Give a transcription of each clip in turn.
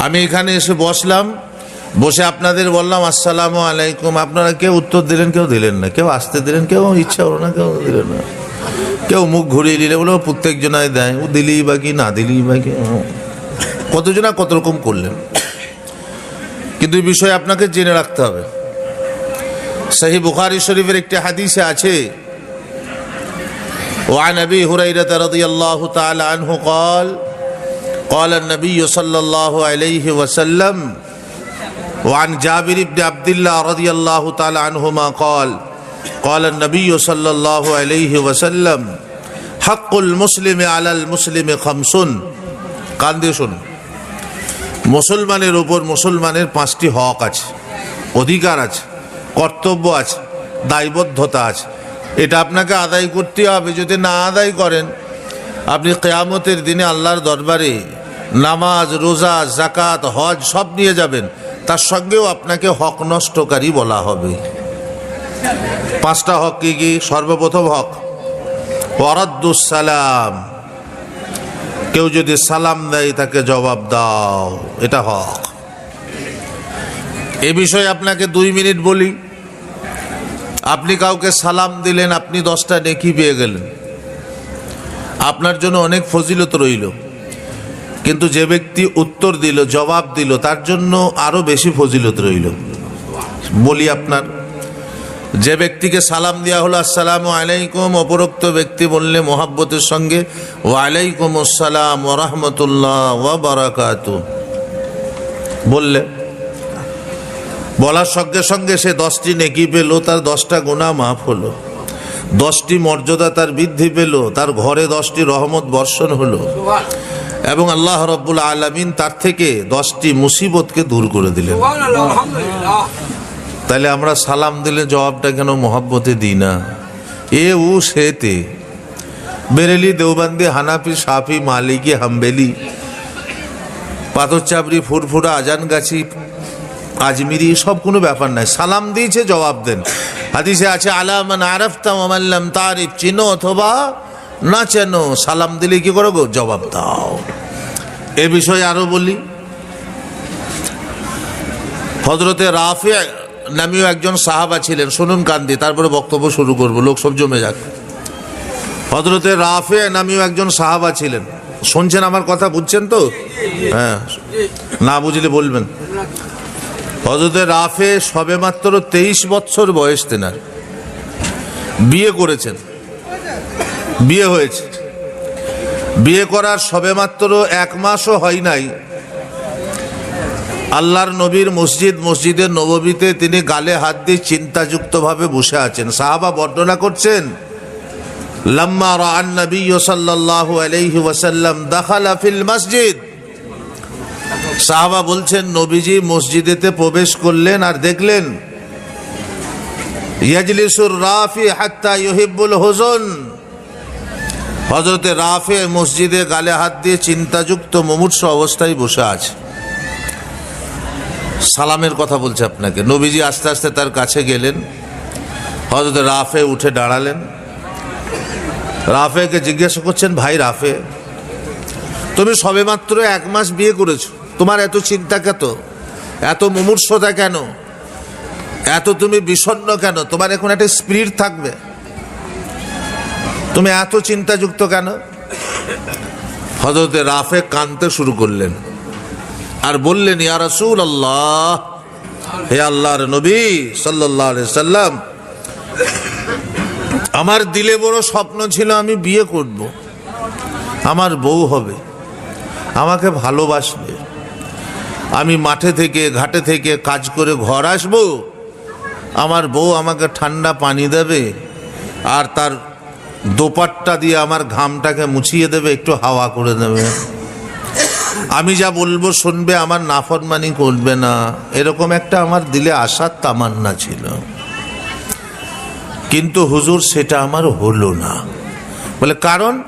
আমি এখানে এসে বসলাম বসে আপনাদের বললাম আসসালামু আলাইকুম আপনারা কেউ উত্তর দিলেন কেউ দিলেন না কেউ আসতে দিলেন কেউ ইচ্ছা হলো না কেউ দিলেন না কেউ মুখ ঘুরিয়ে দিলে বলে প্রত্যেক জনায় দেয় ও দিলেই বা কি না দিলেই বা কি ও। কতজনা কত রকম করলেন কিন্তু এই বিষয়ে আপনাকে জেনে রাখতে হবে সহি বুখারি শরীফের একটি হাদিসে আছে وعن ابي هريره رضي الله تعالى عنه قال قال النبي صلى الله عليه وسلم وعن جابر بن عبد الله رضي الله تعالى عنهما قال قال النبي صلى الله عليه وسلم حق المسلم على المسلم خمس কান দিয়ে শুনুন মুসলমানের উপর মুসলমানের পাঁচটি হক আছে অধিকার আছে কর্তব্য আছে দায়বদ্ধতা আছে এটা আপনাকে আদায় করতে হবে যদি না আদায় করেন আপনি কেয়ামতের দিনে আল্লাহর দরবারে নামাজ, রোজা জাকাত হজ সব নিয়ে যাবেন। তার সঙ্গেও আপনাকে হক নষ্টকারী বলা হবে। পাঁচটা হক কি কি? সর্বপ্রথম হক সালাম। কেউ যদি সালাম দেয়, তাকে জবাব দাও। এটা হক। এ বিষয়ে আপনাকে দুই মিনিট বলি। আপনি কাউকে সালাম দিলেন, আপনি দশটা নেকি পেয়ে গেলেন। আপনার জন্য অনেক ফজিলত রইল। কিন্তু যে ব্যক্তি উত্তর দিল, জবাব দিল, তার জন্য আরও বেশি ফজিলত রইল। বলি আপনার, যে ব্যক্তিকে সালাম দেওয়া হলো, আসসালামু আলাইকুম, অপরোক্ত ব্যক্তি বললে মোহাব্বতের সঙ্গে, ওয়ালাইকুম আসসালাম ওরহমতুল্লাহ ওয়া বারাকাত। বললে, বলার সঙ্গে সঙ্গে সে দশটি নেকি পেল, তার দশটা গোনা মাফ হলো। দশটি মর্যাদা তার বৃদ্ধি পেল, তার ঘরে দশটি রহমত বর্ষণ হলো। এবং আল্লাহ রব্বুল আলমিন তার থেকে দশটি মুসিবতকে দূর করে দিলেন। তাহলে আমরা সালাম দিলে জবাবটা কেন মোহাব্বতে দিই না? এ উ সেতে বেরেলি দেওবান্দি হানাফি সাফি মালিকি হাম্বেলি পাথর চাপড়ি ফুরফুরা আজান গাছি আজমিরি সব কোনো ব্যাপার নাই। সালাম দিয়েছে জবাব দেন। হাদিসে আছে আলামান আরফতাম আমাল্লাম তারিফ চিনো অথবা না চেনো, সালাম দিলে কি করো গো জবাব দাও। এ বিষয়ে আরও বলি। হজরতে রাফে নামীয় একজন সাহাবা ছিলেন, শুনুন কান্দি, তারপরে বক্তব্য শুরু করব, লোক সব জমে যাক। হজরতে রাফে নামীয় একজন সাহাবা ছিলেন। শুনছেন আমার কথা, বুঝছেন তো? হ্যাঁ না বুঝলে বলবেন। হজরতে রাফে সবেমাত্র তেইশ বছর বয়স তেনার। বিয়ে করেছেন। বিয়ে হয়েছে। বিয়ে করার সবেমাত্র এক মাসও হয় নাই। আল্লাহর নবীর মসজিদ, মসজিদের নববীতে তিনি গালে হাত দিয়ে চিন্তাযুক্তভাবে বসে আছেন। সাহাবা বর্ণনা করছেন, লাম্মা রাআন নবী সাল্লাল্লাহু আলাইহি ওয়াসাল্লাম দাখালা ফিল মসজিদ। সাহাবা বলছেন, নবীজি মসজিদেতে প্রবেশ করলেন আর দেখলেন, ইয়াজলিসুর রাফি হাত্তা ইউহিব্বুল হুজুন। হজরতে রাফে মসজিদে গালে হাত দিয়ে চিন্তাযুক্ত মুমূর্ষ অবস্থায় বসে আছে। সালামের কথা বলছে আপনাকে। নবীজি আস্তে আস্তে তার কাছে গেলেন। হজরত রাফে উঠে দাঁড়ালেন। রাফেকে জিজ্ঞাসা করছেন, ভাই রাফে, তুমি সবেমাত্র এক মাস বিয়ে করেছ। তোমার এত চিন্তা কেত এত মুমূর্ষতা কেন? এত তুমি বিষণ্ণ কেন? তোমার এখন একটা স্পিরিট থাকবে। তুমি এত চিন্তাযুক্ত কেন? হজরতে রাফে কানতে শুরু করলেন আর বললেন, ইয়া রাসূল আল্লাহ হে আল্লাহর নবী আলাইহি সাল্লাম, আমার দিলে বড় স্বপ্ন ছিল আমি বিয়ে করব। আমার বউ হবে, আমাকে ভালোবাসবে। আমি মাঠে থেকে, ঘাটে থেকে কাজ করে ঘর আসব। আমার বউ আমাকে ঠান্ডা পানি দেবে আর তার দোপাট্টা দিয়ে আমার ঘামটাকে মুছিয়ে দেবে, একটু হাওয়া করে দেবে। আমি যা বলব শুনবে, আমার নাফরমানি করবে না। এরকম একটা আমার দিলে আশার তামান্না ছিল। কিন্তু হুজুর, সেটা আমার হলো না। বলে, কারণ?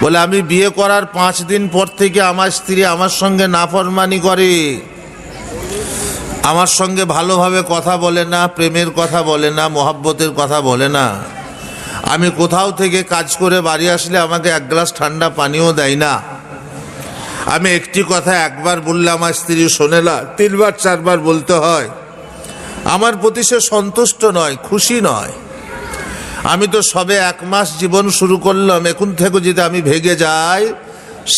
বলে, আমি বিয়ে করার পাঁচ দিন পর থেকে আমার স্ত্রী আমার সঙ্গে নাফরমানি করে। আমার সঙ্গে ভালোভাবে কথা বলে না, প্রেমের কথা বলে না, মোহাব্বতের কথা বলে না। আমি কোথাও থেকে কাজ করে বাড়ি আসলে আমাকে এক গ্লাস ঠান্ডা পানিও দেয় না। আমি একটি কথা একবার বললে আমার স্ত্রী শোনে না, তিনবার চারবার বলতে হয়। আমার প্রতি সে সন্তুষ্ট নয়, খুশি নয়। আমি তো সবে এক মাস জীবন শুরু করলাম, এখন থেকে যদি আমি ভেগে যাই,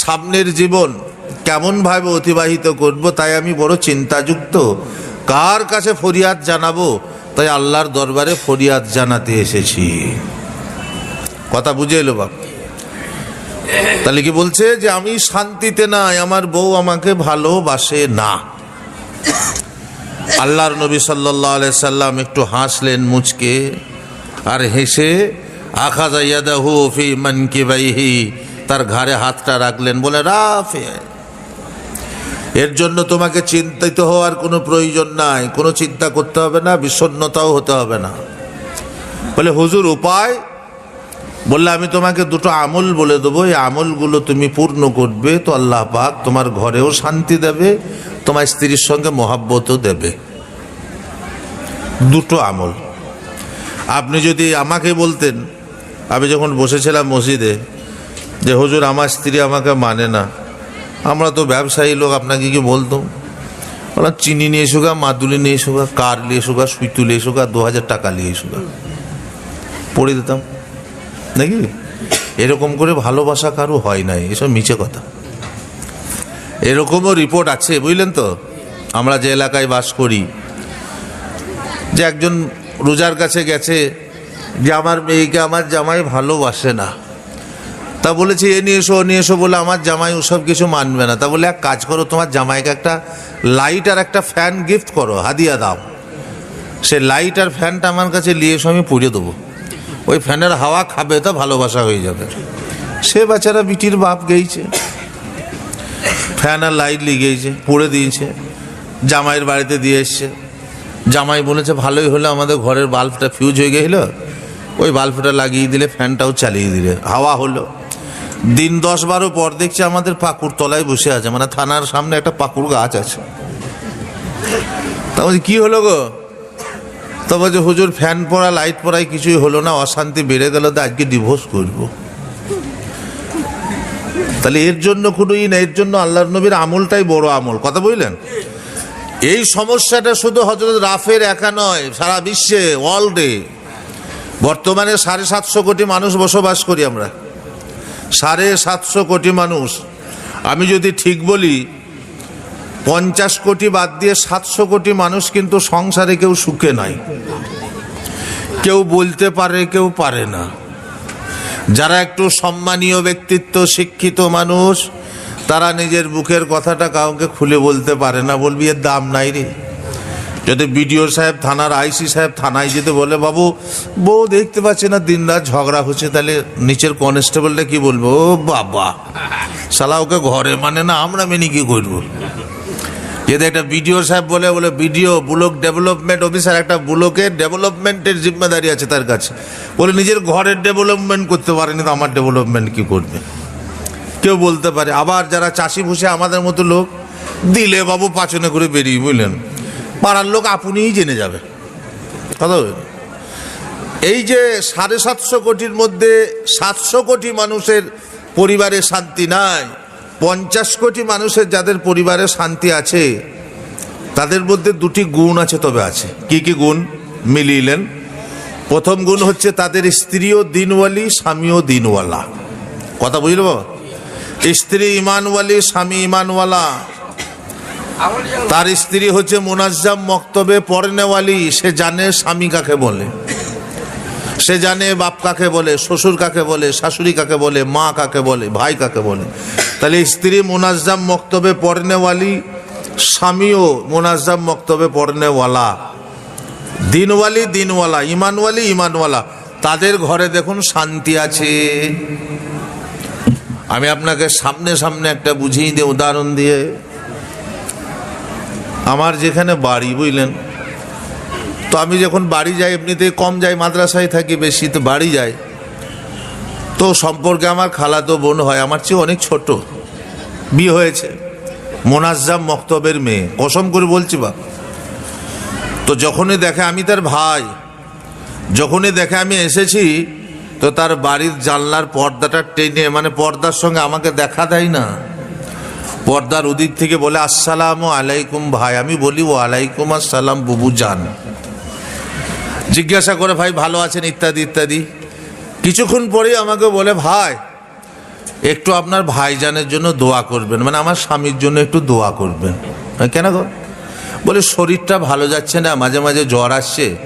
সামনের জীবন কেমনভাবে অতিবাহিত করব তাই আমি বড় চিন্তাযুক্ত। কার কাছে ফরিয়াদ জানাব? তাই আল্লাহর দরবারে ফরিয়াদ জানাতে এসেছি। কথা বুঝে এলো বাপ। তাহলে কি বলছে যে আমি শান্তিতে নাই, আমার বউ আমাকে ভালোবাসে না। আল্লাহর নবী সাল্লাহ সাল্লাম একটু হাসলেন মুচকে, আর হেসে আখা যাইয়াদাহু ফি মানকিবাইহি তার ঘাড়ে হাতটা রাখলেন, বলে, রাফে। এর জন্য তোমাকে চিন্তিত হওয়ার কোনো প্রয়োজন নাই, কোনো চিন্তা করতে হবে না, বিষণ্ণতাও হতে হবে না। বলে, হুজুর, উপায় বললে, আমি তোমাকে দুটো আমল বলে দেবো। এই আমলগুলো তুমি পূর্ণ করবে, তো আল্লাহ পাক তোমার ঘরেও শান্তি দেবে, তোমার স্ত্রীর সঙ্গে মহাব্বতও দেবে। দুটো আমল। আপনি যদি আমাকে বলতেন, আমি যখন বসেছিলাম মসজিদে, যে, হুজুর, আমার স্ত্রী আমাকে মানে না। আমরা তো ব্যবসায়ী লোক, আপনাকে কি বলতাম? বললাম, চিনি নিয়ে এসো গা, মাদুলি নিয়ে এসো গা, কার নিয়ে এসো গা সুইতু নিয়ে এসো গা, দু হাজার টাকা নিয়ে এসো গা। পড়ে দিতাম। নাকি? এরকম করে ভালোবাসা কারও হয় নাই, এসব মিছে কথা। এরকমও রিপোর্ট আছে, বুঝলেন তো? আমরা যে এলাকায় বাস করি, যে একজন রোজার কাছে গেছে, যে আমার মেয়েকে আমার জামাই ভালোবাসে না। তা বলেছে, এ নিয়ে এসো, ও নিয়ে এসো, বলে, আমার জামাই ওসব কিছু মানবে না। তা বলে, এক কাজ করো, তোমার জামাইকে একটা লাইট আর একটা ফ্যান গিফট করো, হাদিয়া দাও। সে লাইট আর ফ্যানটা আমার কাছে নিয়ে এসো, আমি পুড়ে দেবো। ওই ফ্যানের হাওয়া খাবে, তা ভালোবাসা হয়ে যাবে। সে বাচ্চারা বিটির বাপ গেইছে। ফ্যান আর লাইট লিগেছে পুড়ে দিয়েছে। জামাইয়ের বাড়িতে দিয়ে এসছে। জামাই বলেছে, ভালোই হলো, আমাদের ঘরের বাল্বটা ফিউজ হয়ে গেছিল ওই বাল্বটা লাগিয়ে দিলে ফ্যানটাও চালিয়ে দিলে। হাওয়া হলো। দিন দশ বারো পর দেখছি আমাদের পাকুর তলায় বসে আছে। মানে থানার সামনে একটা পাকুর গাছ আছে। তা বলছি, কী হলো গো? তো যে হুজুর ফ্যান পড়া লাইট পড়ায় কিছুই হলো না, অশান্তি বেড়ে গেল, তো আজকে ডিভোর্স করব। তাহলে এর জন্য কোনো ই না, এর জন্য আল্লাহর নবীর আমলটাই বড় আমল। কথা বললেন? এই সমস্যাটা শুধু হজরত রাফের একা নয়, সারা বিশ্বে ওয়ার্ল্ডে বর্তমানে সাড়ে সাতশো কোটি মানুষ বসবাস করি আমরা। সাড়ে সাতশো কোটি মানুষ। আমি যদি ঠিক বলি পঞ্চাশ কোটি বাদ দিয়ে সাতশো কোটি মানুষ কিন্তু সংসারে কেউ সুখে নাই। কেউ বলতে পারে, কেউ পারে না। যারা একটু সম্মানীয় ব্যক্তিত্ব, শিক্ষিত মানুষ, তারা নিজের বুকের কথাটা কাউকে খুলে বলতে পারে না। বলবি, এর দাম নাই রে। যদি বিডিও সাহেব থানার আইসি সাহেব থানায় যেতে বলে, বাবু, বউ দেখতে পাচ্ছে না, দিন রাত ঝগড়া হচ্ছে। তাহলে নিচের কনস্টেবলটা কি বলব? ও বাবা, শালা ওকে ঘরে মানে না, আমরা মেনে কি করব? যদি একটা বিডিও সাহেব বলে বলে, বিডিও, ব্লক ডেভেলপমেন্ট অফিসার, একটা ব্লকের ডেভেলপমেন্টের জিম্মেদারি আছে তার কাছে। বলে, নিজের ঘরের ডেভেলপমেন্ট করতে পারেনি তো, আমার ডেভেলপমেন্ট কি করবে? কেউ বলতে পারে, আবার যারা চাষি ভুষে আমাদের মতো লোক, দিলে বাবু পাচনে করে বেরিয়ে, বুঝলেন? পাড়ার লোক আপনিই জেনে যাবে। কথা এই যে সাড়ে সাতশো কোটির মধ্যে সাতশো কোটি মানুষের পরিবারে শান্তি নাই পঞ্চাশ কোটি মানুষের যাদের পরিবারে শান্তি আছে, তাদের মধ্যে দুটি গুণ আছে তবে আছে। কি কি গুণ? মিলিলেন। প্রথম গুণ হচ্ছে তাদের স্ত্রীও দিনওয়ালি, স্বামীও দিনওয়ালা। কথা বুঝলো? স্ত্রী ইমানওয়ালি, স্বামী ইমানওয়ালা। তার স্ত্রী হচ্ছে মোনাজ্জাম মক্তবে পড়নেওয়ালি সে জানে স্বামী কাকে বলে। সে জানে বাপ কাকে বলে, শ্বশুর কাকে বলে, শাশুড়ি কাকে বলে, মা কাকে বলে, ভাই কাকে বলে। তাহলে স্ত্রী মোনাজ্জাম মক্তবে পড়নেওয়ালি স্বামীও মোনাজ্জাম মক্তবে পড়নেওয়ালা দিনওয়ালি দিনওয়ালা, ইমানওয়ালি ইমানওয়ালা। তাদের ঘরে দেখুন শান্তি আছে। আমি আপনাকে সামনে সামনে একটা বুঝিয়ে দিই, উদাহরণ দিয়ে। আমার যেখানে বাড়ি, বুঝলেন? তো আমি যখন বাড়ি যাই এমনিতেই কম যাই, মাদ্রাসায় থাকি বেশি, তো বাড়ি যাই। তো সম্পর্কে আমার খালাতো বোন হয়, আমার চেয়ে অনেক ছোট। বিয়ে হয়েছে। মোনাজ্জাম মক্তবের মেয়ে। কসম করে বলছি বা তো যখনই দেখে আমি তার ভাই, যখনই দেখে আমি এসেছি, তো তার বাড়ির জানলার পর্দাটা টেনে মানে পর্দার সঙ্গে আমাকে দেখা দেয় না। পর্দার উদিক থেকে বলে, আসসালাম আলাইকুম ভাই। আমি বলি ও আলাইকুম আসসালাম, বুবু যান জিজ্ঞাসা করে, ভাই, ভালো আছেন? ইত্যাদি ইত্যাদি। কিছুক্ষণ পরেই আমাকে বলে, ভাই, একটু আপনার ভাইজানের জন্য দোয়া করবেন। মানে আমার স্বামীর জন্য একটু দোয়া করবেন। কেন গো? বলে, শরীরটা ভালো যাচ্ছে না, মাঝে মাঝে জ্বর আসছে।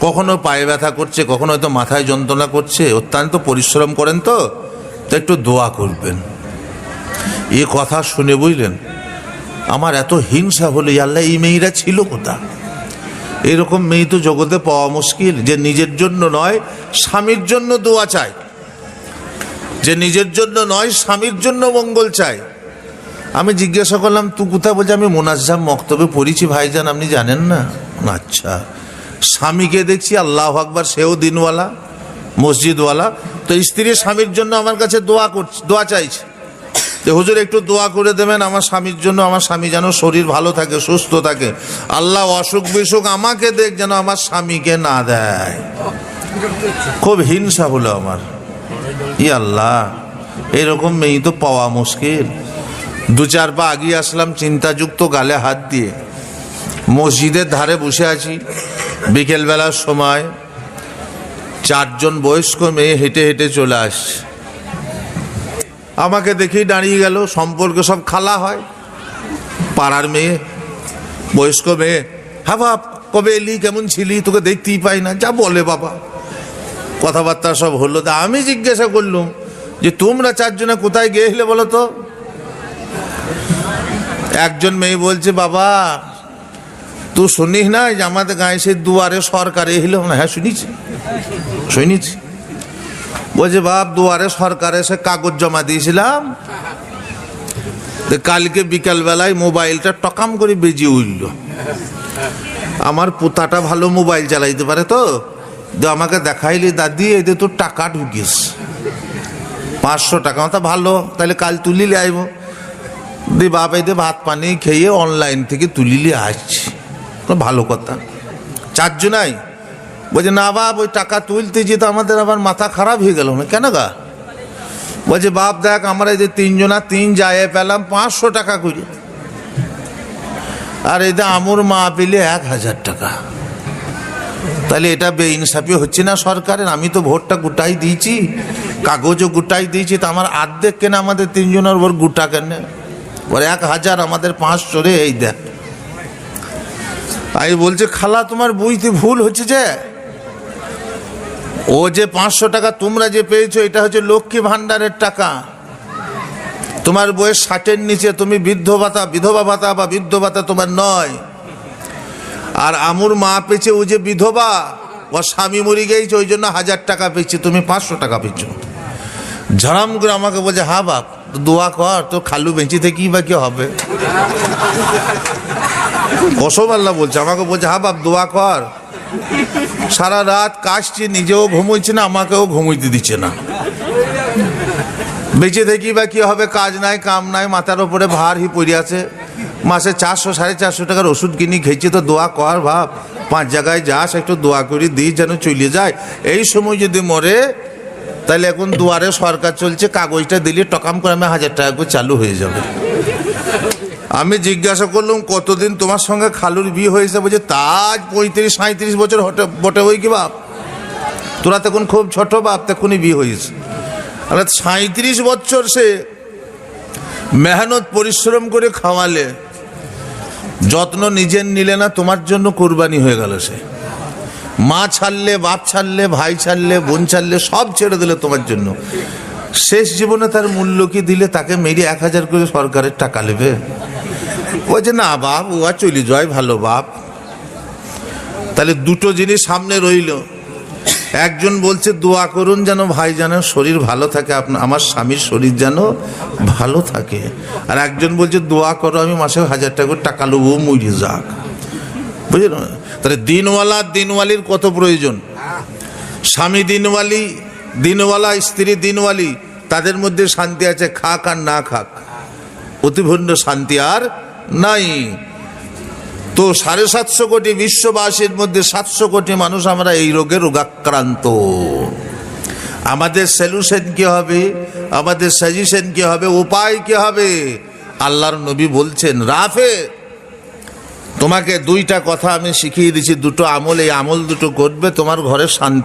কখনো পায়ে ব্যথা করছে, কখনো হয়তো মাথায় যন্ত্রণা করছে। অত্যন্ত পরিশ্রম করেন তো তো একটু দোয়া করবেন। এ কথা শুনে বুঝলেন, আমার এত হিংসা হলো "ই আল্লাহ, এই মেয়েরা ছিল কোথা এরকম মেয়ে তো জগতে পাওয়া মুশকিল। যে নিজের জন্য নয় স্বামীর জন্য দোয়া চায়। যে নিজের জন্য নয় স্বামীর জন্য মঙ্গল চায়। আমি জিজ্ঞাসা করলাম তু কোথায় বলছে? আমি মোনাজ্জাম মক্তবে পড়েছি ভাইজান আপনি জানেন না, আচ্ছা স্বামীকে দেখছি আল্লাহ আকবার সেও দিনওয়ালা মসজিদওয়ালা। তো স্ত্রী স্বামীর জন্য আমার কাছে দোয়া করছে দোয়া চাইছে। যে, হুজুর, একটু দোয়া করে দেবেন, আমার স্বামীর জন্য, আমার স্বামী যেন শরীর ভালো থাকে, সুস্থ থাকে। আল্লাহ অসুখ বিসুখ আমাকে দেখ যেন আমার স্বামীকে না দেয়। খুব হিংসা হলো আমার। ই আল্লাহ, এরকম মেয়ে তো পাওয়া মুশকিল। দু চার পা আগিয়ে আসলাম, চিন্তাযুক্ত গালে হাত দিয়ে। মসজিদের ধারে বসে আছি। বিকেলবেলার সময় চারজন বয়স্ক মেয়ে হেঁটে হেঁটে চলে আসছে। আমাকে দেখেই দাঁড়িয়ে গেল, সম্পর্কে সব খালা হয়। পাড়ার মেয়ে, বয়স্ক মেয়ে হ্যাঁ বাপ কবে এলি, কেমন ছিলি, তোকে দেখতেই পাই না, যা বলে বাবা। কথাবার্তা সব হলো, তা আমি জিজ্ঞাসা করলুম যে, তোমরা চারজনে কোথায় গিয়েছিলে বলো তো? একজন মেয়ে বলছে, বাবা, তুই শুনিস না যে আমাদের গায়ে সে দুয়ারে সরকার এলো হ্যাঁ শুনিছি শুনিছি। বলছে বাপ দুয়ারে সরকার এসে কাগজ জমা দিয়েছিলাম। কালকে বিকালবেলায় মোবাইলটা টকাম করে বেজে উঠল। আমার পোতাটা ভালো মোবাইল চালাইতে পারে তো? তো আমাকে দেখাইলি, দাদি এতে তোর টাকা ঢুকিস। পাঁচশো টাকা তা ভালো তাহলে কাল তুলিলে আইব। দি বাপ এতে ভাত পানি খেয়ে অনলাইন থেকে তুলিলে আসছি। ভালো কথা। চারজনাই? বলছে, না বাপ, ওই টাকা তুলতে যেতে আমাদের আবার মাথা খারাপ হয়ে গেল। না কেন গা? বলছে, বাপ, দেখ, আমরা এই যে তিনজনা তিন যায় পেলাম পাঁচশো টাকা করে। আর এই এতে আমুর মা পেলে এক হাজার টাকা। তাহলে এটা বেইনসাফি হচ্ছে না সরকারের? আমি তো ভোটটা গোটাই দিয়েছি, কাগজও গোটাই দিয়েছি, তো আমার আর্ধেক কেন আমাদের তিনজনের ওর গোটা কেন? ওর এক হাজার আমাদের পাঁচশো রে, এই দেখ। আমি বলছে, খালা, তোমার বুঝতে ভুল হচ্ছে যে ও যে পাঁচশো টাকা তোমরা যে পেয়েছ, এটা হচ্ছে লক্ষ্মী ভাণ্ডারের টাকা। তোমার বয়স ষাটের নিচে তুমি বৃদ্ধ ভাতা, বিধবা ভাতা বা বৃদ্ধ ভাতা তোমার নয়। আর আমুর মা পেয়েছে, ও যে বিধবা, ও স্বামী মরে গেছে ওই জন্য হাজার টাকা পেয়েছে, তুমি পাঁচশো টাকা পেয়েছ। ঝাড়াম করে আমাকে বলছে হা বাপ, তো দোয়া কর তো খালু বেঁচে থেকে বা কি হবে? কসম আল্লাহ বলছে, আমাকে বলছে হা বাপ, দোয়া কর। সারা রাত কাশছে, নিজেও ঘুমোচ্ছে না, আমাকেও ঘুমোইতে দিচ্ছে না। বেঁচে দেখি বা কি হবে, কাজ নাই, কাম নাই, মাথার ওপরে ভার হি পড়ে আছে। মাসে চারশো, সাড়ে চারশো টাকার ওষুধ কিনি, খেয়েছি তো দোয়া কর ভাব পাঁচ জায়গায় যাস, একটু দোয়া করি দিই যেন চলে যায়। এই সময় যদি মরে, তাহলে এখন দুয়ারে সরকার চলছে, কাগজটা দিলে টকাম করে আমি হাজার টাকা করে চালু হয়ে যাবে। আমি জিজ্ঞাসা করলাম, কতদিন তোমার সঙ্গে খালুর বিয়ে হয়েছে? বলছে তাজ পঁয়ত্রিশ সাঁত্রিশ বছর হটে, বটে হই কি বাপ? তোরা তখন খুব ছোট বাপ, তখনই বিয়ে হয়েছে। আর সাঁত্রিশ বছর সে মেহনত পরিশ্রম করে খাওয়ালে, যত্ন নিজের নিলে না, তোমার জন্য কোরবানি হয়ে গেল সে। মা ছাড়লে, বাপ ছাড়লে, ভাই ছাড়লে, বোন ছাড়লে, সব ছেড়ে দিলে তোমার জন্য। শেষ জীবনে তার মূল্য কি দিলে, তাকে মেরে এক হাজার করে সরকারের টাকা নেবে? বলছে, না বাপ, ও চলে যায় ভালো বাপ। তাহলে দুটো জিনিস সামনে রইল। একজন বলছে, দোয়া করুন যেন ভাই যেন শরীর ভালো থাকে আপনার আমার স্বামীর শরীর যেন ভালো থাকে। আর একজন বলছে, দোয়া করো, আমি মাসে হাজার টাকা টাকা নেব মুড়ে যাক। বুঝলেন? তাহলে দিনওয়ালা, দিনওয়ালির কত প্রয়োজন? স্বামী দিনওয়ালি, দিনওয়ালা, স্ত্রী দিনওয়ালি, তাদের মধ্যে শান্তি আছে, খাক আর না খাক। অতিভূর্ণ শান্তি আর নাই। তো সাড়ে সাতশো কোটি বিশ্ববাসীর মধ্যে সাতশো কোটি মানুষ আমরা এই রোগে রোগাক্রান্ত। আমাদের সলিউশন কি হবে? আমাদের সাজেশন কি হবে? উপায় কি হবে? আল্লাহর নবী বলছেন, রাফে, তোমাকে দুইটা কথা আমি শিখিয়ে দিচ্ছি। দুটো আমল, এই আমল দুটো করবে তোমার ঘরে শান্তি